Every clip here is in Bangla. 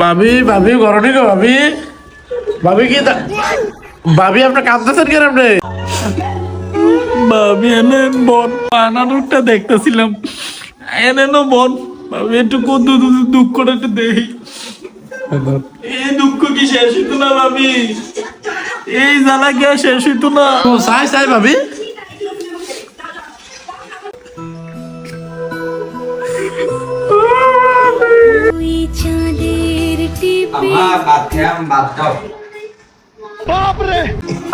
ভাবি ভাবি গরণি গো ভাবি। ভাবি কি ভাবি আপনি ভাবি এনে বন পানানুরটা দেখতেছিলাম। এনে নো বন। ভাবি একটু দুঃখটা একটু দেই। এই দুঃখ কি শেষ হইতো না ভাবি? এই জ্বালা কি শেষ না? চাই চাই ভাবি।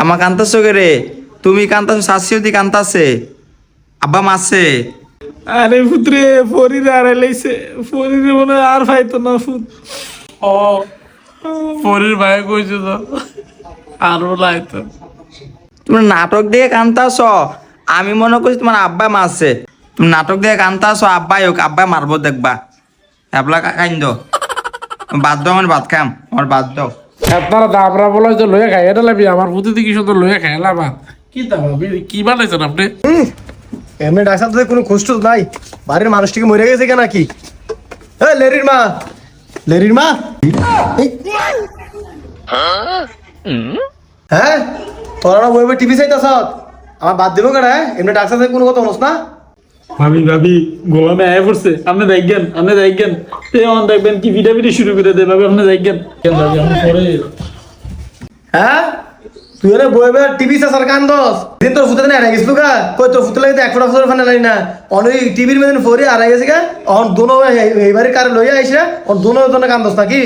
আমার কান্তাছো রে? তুমি কান্তাছো শাশি দি কান্তাছে আব্বা মারছে। আরে পুত্রে ফরির আর এলাইছে ফরির মনে আর পাইতো না ফুত ও ফরির ভাই কইছে তো আরও লাইতো। তুমি নাটক দিয়ে কান্তাছ আমি মনে করছি তোমার আব্বা মারছে। তুমি নাটক দিয়ে কান্তাছ আব্বাই হোক আব্বাই মারবো দেখবা। এবলা কাইন্দ। বাদ দাও আমার ভাত খাম আমার বাদ দাও। আপনারা দাবরা বলে যে লয়ে খাই এটা লাবি আমার বুদ্ধি কি সুন্দর লয়ে খাই লাবা। কি দাবা কি বানাইছেন আপনি? এমনি ডাক্তার তো কোনো কষ্ট নাই। বাড়ির মানুষটিকে মরে গেছে কেন কি? এ লেরির মা লেরির মা। হ্যাঁ? তোরা বই বই টিভি চাইতাছ? আমার বাদ দিব কেন এমনি ডাক্তার কোনো কথা বলছ না? ভাবি ভাবি গোলামে আয় পড়ছে আপনি দেখবেন আপনি দেখবেন এই অন দেখবেন কি ভিডিও ভিডিও শুরু করে দেবে ভাবি আপনি দেখবেন ভাবি আমি পরে হ্যাঁ? তুই এনে বই বই টিভি চাষার কান দোস দিন তোর ফুতে না আড়াই গেছিল গা। কই তোর ফুতে লাগে এক ফোটা ফুটের ফানে লাগি না। অনেক টিভির মধ্যে ফোরে আড়াই গেছে গা অন দোনো এইবারে কারে লইয়া আইসে অন দোনো দোনো কান দোস নাকি?